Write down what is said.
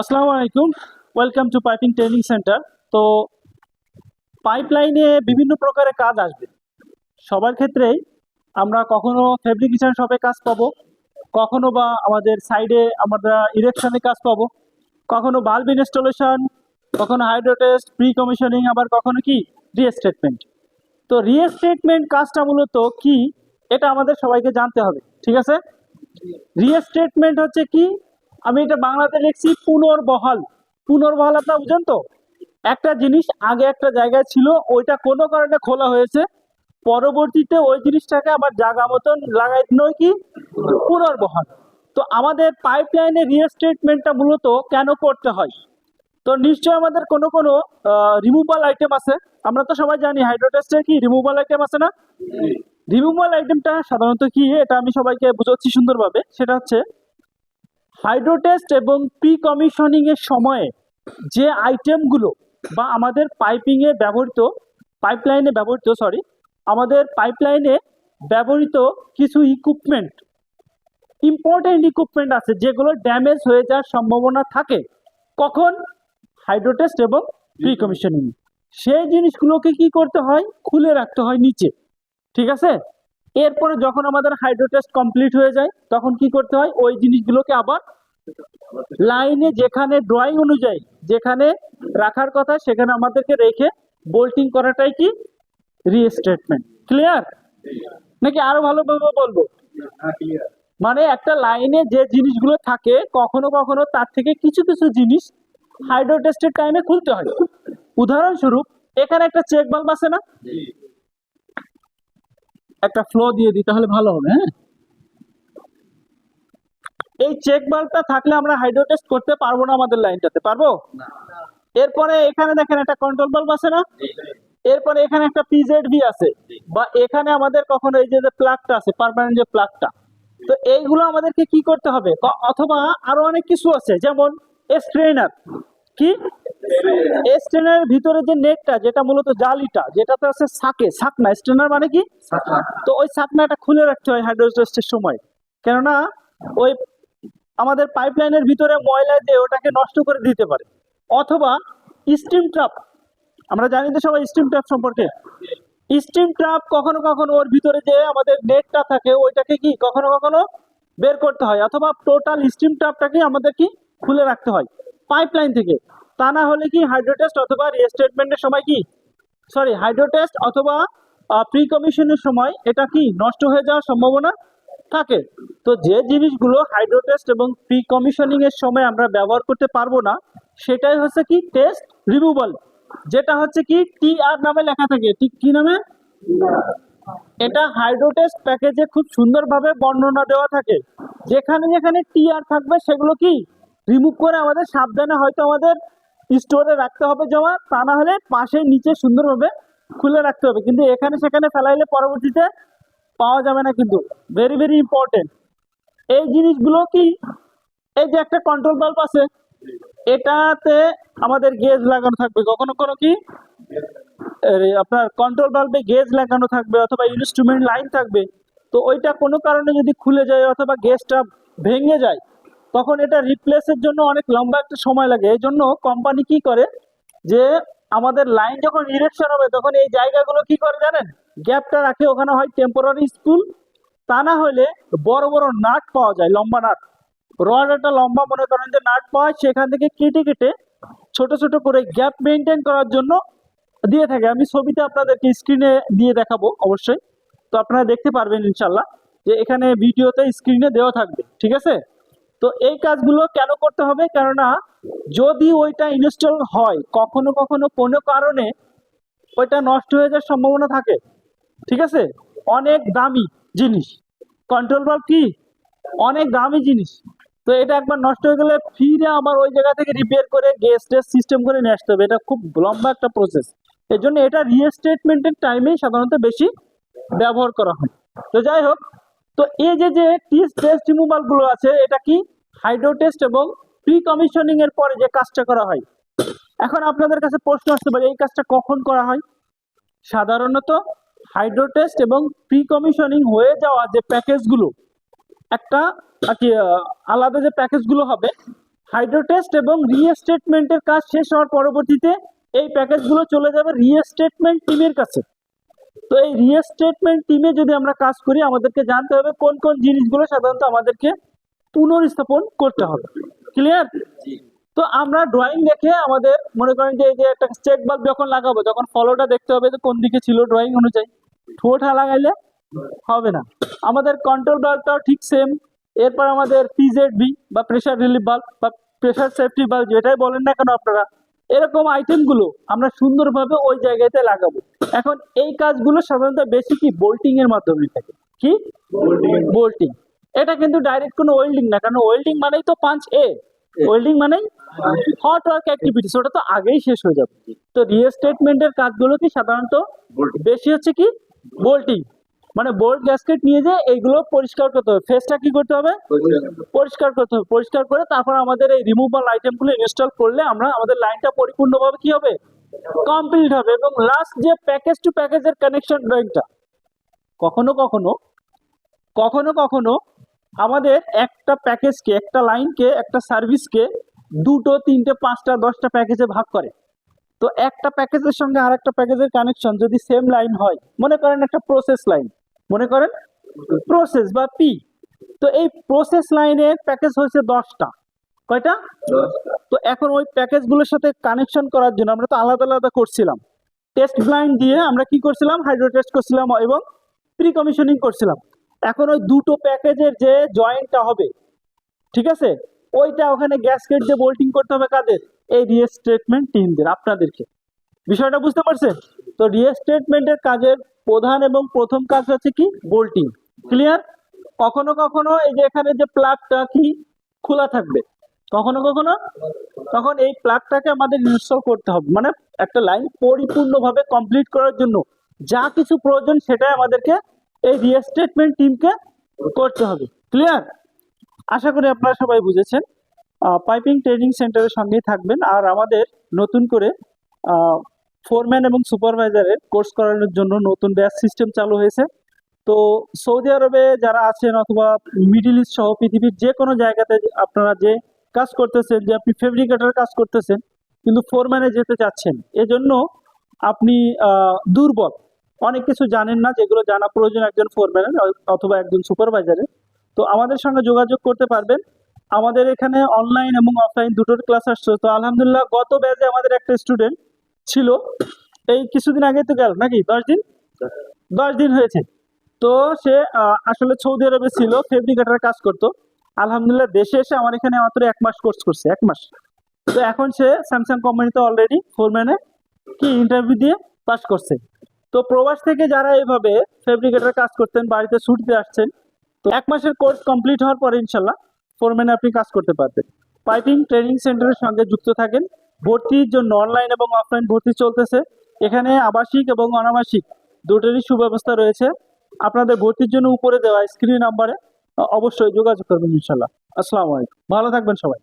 আসসালামু আলাইকুম। Welcome to piping training centre তো পাইপলাইনে বিভিন্ন প্রকারের কাজ আসবে। সবার ক্ষেত্রেই আমরা কখনো ফেব্রিকেশন শপে কাজ পাবো, কখনো বা আমাদের সাইডে আমরা ইরেকশনে কাজ পাবো, কখনো বাল্ব ইনস্টলেশন কখনো হাইড্রোটেস্ট প্রি কমিশনিং আবার কখনো কি? রিএস্টেটমেন্ট তো রিএস্টেটমেন্ট কাজটা মূলত কি? এটা আমাদের সবাইকে জানতে হবে, ঠিক আছে? রিএস্টেটমেন্ট হচ্ছে কি? আমি এটা বাংলাতে লিখছি পুনর্বহাল। পুনর্বহাল আপনারা বুঝেন তো? একটা জিনিস আগে একটা জায়গায় ছিল, ওইটা কোনো কারণে খোলা হয়েছে। পরবর্তীতে ওই জিনিসটাকে আবার জায়গা মতন লাগাই নয় কি? পুনর্বহাল। তো আমাদের পাইপ পাইপলাইনে রিএস্টেটমেন্টটা মূলত কেন করতে হয়? তো নিশ্চয়ই আমাদের কোনো কোনো রিমুভাল আইটেম আছে। আমরা তো সবাই জানি হাইড্রোটেস্টের কি রিমুভাল আইটেম আছে না? রিমুভাল আইটেমটা সাধারণত কি? এটা আমি সবাইকে বুঝাচ্ছি সুন্দরভাবে। সেটা হচ্ছে হাইড্রোটেস্ট এবং প্রি কমিশনিং এর সময়ে যে আইটেমগুলো বা আমাদের পাইপিং এ ব্যবহৃত, পাইপলাইনে ব্যবহৃত সরি আমাদের পাইপলাইনে ব্যবহৃত কিছু ইকুইপমেন্ট ইম্পর্টেন্ট ইকুইপমেন্ট আছে যেগুলো ড্যামেজ হয়ে যাওয়ার সম্ভাবনা থাকে কখন? হাইড্রোটেস্ট এবং প্রি কমিশনিং সেই জিনিসগুলোকে কি করতে হয়? খুলে রাখতে হয় নিচে। ঠিক আছে? এরপরে যখন আমাদের হাইড্রোটেস্ট কমপ্লিট হয়ে যায়, তখন কি করতে হয়? ওই জিনিসগুলোকে আবার লাইনে যেখানে ড্রয়িং অনুযায়ী যেখানে রাখার কথা, সেখানে আমাদেরকে রেখে বোল্টিং করাটাই কি? রিস্টেটমেন্ট ক্লিয়ার নাকি আরও ভালোভাবে বলব? মানে একটা লাইনে যে জিনিসগুলো থাকে, কখনো কখনো তার থেকে কিছু কিছু জিনিস হাইড্রোটেস্টের টাইমে খুলতে হয়। উদাহরণস্বরূপ, এখানে একটা চেক বাল্ব আছে না? একটা ফ্লো দিয়ে দিই তাহলে ভালো হবে হ্যাঁ? এই চেক বাল্বটা থাকলে আমরা হাইড্রোটেস্ট করতে পারব না আমাদের লাইনটাতে পারব? এরপরে এখানে দেখেন একটা কন্ট্রোল বাল্ব আছে না? এরপরে এখানে একটা পিজেড ভি আছে। বা এখানে আমাদের কখনো এই যে প্লাগটা আছে পার্মানেন্ট যে প্লাগটা তো এইগুলো আমাদেরকে কি করতে হবে? অথবা আরও অনেক কিছু আছে যেমন স্ট্রেনার কি? স্ট্রেনারের ভিতরে যে নেটটা যেটা মূলত জালিটা যেটাতে আছে সাকে সাকনা। স্ট্রেনার মানে কি? তো ওই সাকনাটা খুলে রাখতে হয় হাইড্রোস্টের সময়। কেননা ওই আমাদের পাইপলাইনের ভিতরে ময়লা দিয়ে ওটাকে নষ্ট করে দিতে পারে। অথবা স্টিম ট্রাপ। আমরা জানি তো সবাই স্টিম ট্রাপ সম্পর্কে। স্টিম ট্রাপ কখনো কখনো ওর ভিতরে যে আমাদের নেটটা থাকে ওইটাকে কি কখনো কখনো বের করতে হয়। অথবা টোটাল স্টিম ট্রাপটাকে আমাদের কি খুলে রাখতে হয়। পাইপলাইন থেকে। তা না হলে কি হাইড্রোটেস্ট অথবা রিস্টেটমেন্টের সময় কি? সরি হাইড্রোটেস্ট অথবা প্রি কমিশনের সময় এটা কি নষ্ট হয়ে যাওয়ার সম্ভাবনা থাকে। তো যে জিনিসগুলো হাইড্রোটেস্ট এবং প্রি কমিশনিং এর সময় আমরা ব্যবহার করতে পারব না, সেটাই হচ্ছে কি টেস্ট রিমুভাল যেটা হচ্ছে কি টি আর নামে লেখা থাকে। ঠিক কি নামে? এটা হাইড্রোটেস্ট প্যাকেজে খুব সুন্দরভাবে বর্ণনা দেওয়া থাকে। যেখানে যেখানে টি আর থাকবে, সেগুলো কি? রিমুভ করে আমাদের সাবধানে হয়তো আমাদের স্টোরে রাখতে হবে জমা, তা না হলে পাশে নিচে সুন্দরভাবে খুলে রাখতে হবে। কিন্তু এখানে সেখানে ফেলাইলে পরবর্তীতে পাওয়া যাবে না কিন্তু। ভেরি ভেরি ইম্পর্টেন্ট এই জিনিসগুলো কি? এই যে একটা কন্ট্রোল বাল্ব আছে, এটাতে আমাদের গেজ লাগানো থাকবে। কখনো কোনো কি? আপনার কন্ট্রোল বাল্বে গেজ লাগানো থাকবে অথবা ইনস্ট্রুমেন্ট লাইন থাকবে। তো ওইটা কোনো কারণে যদি খুলে যায় অথবা গেজটা ভেঙে যায় তখন এটা রিপ্লেসের জন্য অনেক লম্বা একটা সময় লাগে। এই জন্য কোম্পানি কি করে? যে আমাদের লাইন যখন ইরেকশন হবে, তখন এই জায়গাগুলো কি করে জানেন? গ্যাপটা রাখে, ওখানে হয় টেম্পোরারি স্কুল তা না হলে বড় বড় নাট পাওয়া যায়, লম্বা নাট। রড একটা লম্বা মনে করেন যে নাট পাওয়া যায় সেখান থেকে কেটে কেটে ছোট ছোট করে গ্যাপ মেনটেন করার জন্য দিয়ে থাকে। আমি ছবিতে আপনাদেরকে স্ক্রিনে দিয়ে দেখাবো অবশ্যই। তো আপনারা দেখতে পারবেন ইনশাল্লাহ যে এখানে ভিডিওতে স্ক্রিনে দেওয়া থাকবে, ঠিক আছে? তো এই কাজগুলো কেন করতে হবে? কেননা যদি ওইটা ইনস্টল হয়, কখনো কখনো কোনো কারণে ওইটা নষ্ট হয়ে যাওয়ার সম্ভাবনা থাকে। ঠিক আছে? অনেক দামি জিনিস। কন্ট্রোল বাল্ব কি? অনেক দামি জিনিস। তো এটা একবার নষ্ট হয়ে গেলে ফিরে আবার ওই জায়গা থেকে রিপেয়ার করে গ্যাস টেস সিস্টেম করে নিয়ে আসতে হবে। এটা খুব লম্বা একটা প্রসেস এর জন্য এটা রিস্টেটমেন্টের টাইমেই সাধারণত বেশি ব্যবহার করা হয়। তো যাই হোক, তো এই যে যে টিস টেস্ট রিমুভালগুলো আছে, এটা কি? হাইড্রো টেস্ট এবং প্রি কমিশনিং এর পরে যে কাজটা করা হয়। এখন আপনাদের কাছে প্রশ্ন আসতে পারে, এই কাজটা কখন করা হয়? সাধারণত হাইড্রো টেস্ট এবং প্রি কমিশনিং হয়ে যাওয়া যে প্যাকেজগুলো, একটা আর কি আলাদা যে প্যাকেজগুলো হবে, হাইড্রো টেস্ট এবং রিস্টেটমেন্টের কাজ শেষ হওয়ার পরবর্তীতে এই প্যাকেজগুলো চলে যাবে রিস্টেটমেন্ট টিমের কাছে। তো এই রিস্টেটমেন্ট টিমে যদি আমরা কাজ করি, আমাদেরকে জানতে হবে কোন কোন জিনিসগুলো সাধারণত আমাদেরকে পুনর্স্থাপন করতে হবে। ক্লিয়ার তো আমরা ড্রয়িং দেখে আমাদের মনে করেন যে এই যে একটা চেক বাল্ব যখন লাগাবো যখন ফলোটা দেখতে হবে যে কোন দিকে ছিল ড্রয়িং অনুযায়ী ঠোঁটা লাগাইলে হবে না। আমাদের কন্ট্রোল বাল্বটাও ঠিক সেম এরপর আমাদের পিজেড বি বা প্রেশার রিলিফ বাল্ব বা প্রেশার সেফটি বাল্ব যেটাই বলেন না কেন আপনারা এরকম আইটেমগুলো আমরা সুন্দরভাবে ওই জায়গাতে লাগাবো। এখন এই কাজগুলো সাধারণত বেশি কি বোল্টিং এর মাধ্যমে থাকে। কি? বোল্টিং এটা কিন্তু ডাইরেক্ট কোনো ওয়েল্ডিং না কারণ ওয়েল্ডিং মানেই তো পাঁচ এ ওয়েল্ডিং মানেই হট ওয়ার্ক অ্যাক্টিভিটিস ওটা তো আগেই শেষ হয়ে যাবে। তো রিস্টেটমেন্টের কাজগুলো কি সাধারণত বেশি হচ্ছে কি? বোল্টিং মানে বোল্ট গ্যাসকেট নিয়ে যে এইগুলো পরিষ্কার করতে হবে। ফেসটা কি করতে হবে? পরিষ্কার। করতে হবে। পরিষ্কার করে তারপর আমাদের এই রিমুভাল আইটেমগুলো ইনস্টল করলে আমরা আমাদের লাইনটা পরিপূর্ণভাবে কি হবে? কমপ্লিট হবে। এবং লাস্ট যে প্যাকেজ টু প্যাকেজের কানেকশন ড্রয়িংটা কখনো কখনো কখনো কখনো আমাদের একটা প্যাকেজকে, একটা লাইনকে, একটা সার্ভিসকে দুটো, তিনটে, পাঁচটা, দশটা প্যাকেজে ভাগ করে। তো একটা প্যাকেজের সঙ্গে আর একটা প্যাকেজের কানেকশন যদি সেম লাইন হয়, মনে করেন একটা প্রসেস লাইন মনে করেন প্রসেস বা পি তো এই প্রসেস লাইনের প্যাকেজ হয়েছে দশটা। কয়টা? তো এখন ওই প্যাকেজগুলোর সাথে কানেকশন করার জন্য আমরা তো আলাদা আলাদা করছিলাম। টেস্ট ব্লাইন্ড দিয়ে আমরা কি করছিলাম? হাইড্রো টেস্ট করছিলাম এবং প্রি কমিশনিং করছিলাম। এখন ওই দুটো প্যাকেজের যে জয়েন্টটা হবে, ঠিক আছে? ওইটা ওখানে গ্যাসকেট যে বোল্টিং করতে হবে কাদের? এই রিস্টেটমেন্ট টিমদের আপনাদেরকে। বিষয়টা বুঝতে পারছেন? তো রিস্টেটমেন্টের কাজের প্রধান এবং প্রথম কাজ হচ্ছে কি? বোল্টিং ক্লিয়ার কখনো কখনো এই যে এখানে যে প্লাগটা কি খোলা থাকবে? কখনো কখনো? তখন এই প্লাগটাকে আমাদের ইনস্টল করতে হবে। মানে একটা লাইন পরিপূর্ণভাবে কমপ্লিট করার জন্য যা কিছু প্রয়োজন সেটাই আমাদেরকে এই রিস্টেটমেন্ট টিমকে করতে হবে। ক্লিয়ার আশা করি আপনারা সবাই বুঝেছেন। পাইপিং ট্রেনিং সেন্টারের সঙ্গেই থাকবেন আর আমাদের নতুন করে ফোরম্যান এবং সুপারভাইজারের কোর্স করানোর জন্য নতুন ব্যাচ সিস্টেম চালু হয়েছে। তো সৌদি আরবে যারা আছেন অথবা মিডিল ইস্ট সহ পৃথিবীর যে কোনো জায়গাতে আপনারা যে কাজ করতেছেন, যে আপনি ফেব্রিকেটার কাজ করতেছেন, কিন্তু ফোরম্যানে যেতে চাচ্ছেন, এজন্য আপনি দুর্বল। অনেক কিছু জানেন না, যেগুলো জানা প্রয়োজন একজন ফোরম্যানের অথবা একজন সুপারভাইজারের তো আমাদের সঙ্গে যোগাযোগ করতে পারবেন। আমাদের এখানে অনলাইন এবং অফলাইন দুটোর ক্লাস আসছে। তো আলহামদুলিল্লাহ, গত ব্যাচে আমাদের একটা স্টুডেন্ট ছিল। এই কিছুদিন আগে তো গেল নাকি? দশ দিন? দশ দিন হয়েছে। তো সে আসলে সৌদি আরবে ছিল ফেব্রিকেটার কাজ করতো। আলহামদুলিল্লাহ, দেশে এসে আমার এখানে মাত্র এক মাস কোর্স করছে, এক মাস। তো এখন সে স্যামসাং কোম্পানিতে অলরেডি ফোরম্যানে কি ইন্টারভিউ দিয়ে পাস করছে। তো প্রবাস থেকে যারা এইভাবে ফেব্রিকেটার কাজ করতেন, বাড়িতে ছুটতে আসছেন, তো এক মাসের কোর্স কমপ্লিট হওয়ার পরে ইনশাল্লাহ ফোরম্যানে আপনি কাজ করতে পারবেন। পাইপিং ট্রেনিং সেন্টারের সঙ্গে যুক্ত থাকেন। ভর্তির জন্য অনলাইন এবং অফলাইন ভর্তি চলতেছে। এখানে আবাসিক এবং অনাবাসিক দুটোরই সুব্যবস্থা রয়েছে। আপনাদের ভর্তির জন্য উপরে দেওয়া স্ক্রিন নাম্বারে অবশ্যই যোগাযোগ করবেন ইনশাল্লাহ। আসসালামু আলাইকুম। ভালো থাকবেন সবাই।